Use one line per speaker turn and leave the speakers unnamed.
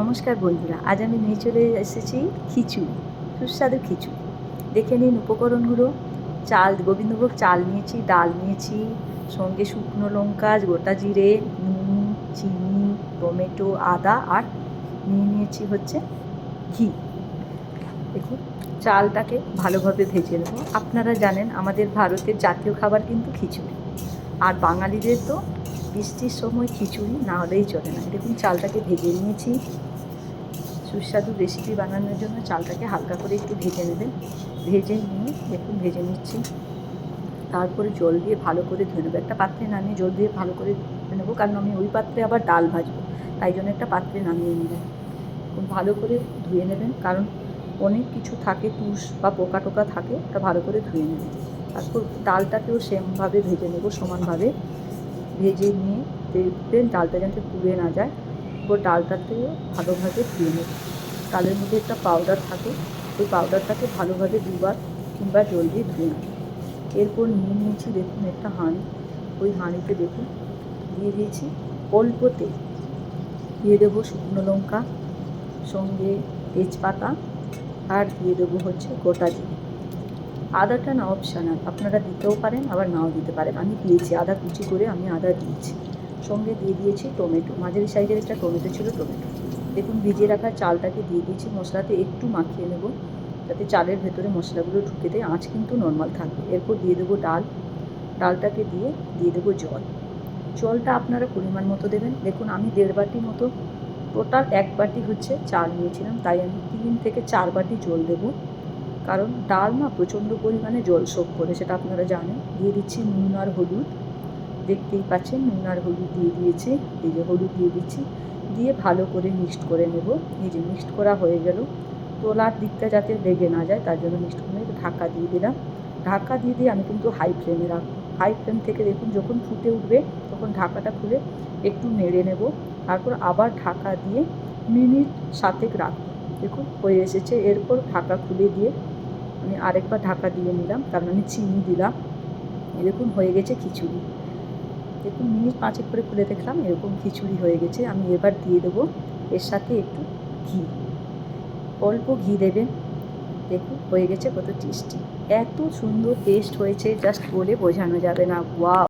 নমস্কার বন্ধুরা, আজ আমি নিয়ে চলে এসেছি খিচুড়ি, সুস্বাদু খিচুড়ি। দেখে নিন উপকরণগুলো। চাল, গোবিন্দভোগ চাল নিয়েছি, ডাল নিয়েছি, সঙ্গে শুকনো লঙ্কা, গোটা জিরে, নুন, চিনি, টমেটো, আদা আর নিয়ে নিয়েছি হচ্ছে ঘি। দেখুন, চালটাকে ভালোভাবে ভেজে নেব। আপনারা জানেন, আমাদের ভারতের জাতীয় খাবার কিন্তু খিচুড়ি। আর বাঙালিদের তো বৃষ্টির সময় খিচুড়ি না হলেই চলে না। দেখুন, চালটাকে ভেজে নিয়েছি। সুস্বাদু রেসিপি বানানোর জন্য চালটাকে হালকা করে একটু ভেজে নেবেন। ভেজে নিয়ে দেখুন, ভেজে নিচ্ছি। তারপরে জল দিয়ে ভালো করে ধুয়ে নেব। একটা পাত্রে নামিয়ে জল দিয়ে ভালো করে ধুয়ে নেব, কারণ আমি ওই পাত্রে আবার ডাল ভাজবো, তাই জন্য একটা পাত্রে নামিয়ে নেবেন খুব ভালো করে ধুয়ে নেবেন, কারণ অনেক কিছু থাকে, তুষ বা পোকা টোকা থাকে, ওটা ভালো করে ধুয়ে নেবেন। তারপর ডালটাকেও সেমভাবে ভেজে নেব, সমানভাবে। ভেজে নিয়ে দেখবেন ডালটা যাতে পুড়ে না যায়। ওর ডালটাতেও ভালোভাবে ধুয়ে নেব। ডালের মধ্যে একটা পাউডার থাকে, ওই পাউডারটাকে ভালোভাবে দুবার কিংবা জল দিয়ে ধুয়ে নেব। এরপর নিয়ে নিয়েছি দেখুন একটা হাঁড়ি, ওই হাঁড়িতে দেখুন, দিয়ে দিয়েছি অল্প তেল। দিয়ে দেবো শুকনো লঙ্কা, সঙ্গে তেজপাতা, আর দিয়ে দেবো হচ্ছে গোটা জিরে। আদাটা না অপশানাল আপনারা দিতেও পারেন, আবার নাও দিতে পারেন। আমি দিয়েছি, আদা কুচি করে আমি আদা দিয়েছি। সঙ্গে দিয়ে দিয়েছি টমেটো। মাঝারি সাইজের একটা টমেটো ছিল টমেটো। দেখুন, ভিজিয়ে রাখা চালটাকে দিয়ে দিয়েছি, মশলাতে একটু মাখিয়ে নেব। যাতে চালের ভেতরে মশলাগুলো ঢুকে দেয়। আঁচ কিন্তু নর্মাল থাকবে। এরপর দিয়ে দেবো ডাল। ডালটাকে দিয়ে দিয়ে দেবো জল। জলটা আপনারা পরিমাণ মতো দেবেন। দেখুন, আমি দেড় বাটি মতো, টোটাল এক বাটি হচ্ছে চাল নিয়েছিলাম। তাই আমি তিন থেকে চার বাটি জল দেবো। কারণ ডাল না প্রচণ্ড পরিমাণে জল শোক করে, সেটা আপনারা জানেন। দিয়ে দিচ্ছি নুন আর হলুদ। দেখতেই পাচ্ছেন নুন আর হলুদ দিয়ে দিয়েছি, এই যে হলুদ দিয়ে দিচ্ছি, দিয়ে ভালো করে মিক্সড করে নেব। এই যে মিক্সড করা হয়ে গেল। তোলার দিকটা যাতে লেগে না যায়, তার জন্য মিক্সড করে ঢাকা দিয়ে দিলাম। ঢাকা দিয়ে দিয়ে আমি কিন্তু হাই ফ্লেমে রাখব হাই ফ্লেম থেকে দেখুন যখন ফুটে উঠবে, তখন ঢাকাটা খুলে একটু নেড়ে নেব। তারপর আবার ঢাকা দিয়ে মিনিট সাতেক রাখব। দেখুন, হয়ে এসেছে। এরপর ঢাকা খুলে দিয়ে আমি আরেকবার ঢাকা দিয়ে নিলাম। কারণ আমি চিনি দিলাম। দেখুন, হয়ে গেছে খিচুড়ি। দেখুন মিনিট পাঁচেক করে খুলে দেখলাম, এরকম খিচুড়ি হয়ে গেছে। আমি এবার দিয়ে দেবো এর সাথে একটু ঘি। অল্প ঘি দেবেন। দেখুন, হয়ে গেছে কত টেস্টি। এত সুন্দর টেস্ট হয়েছে জাস্ট বলে বোঝানো যাবে না। ওয়া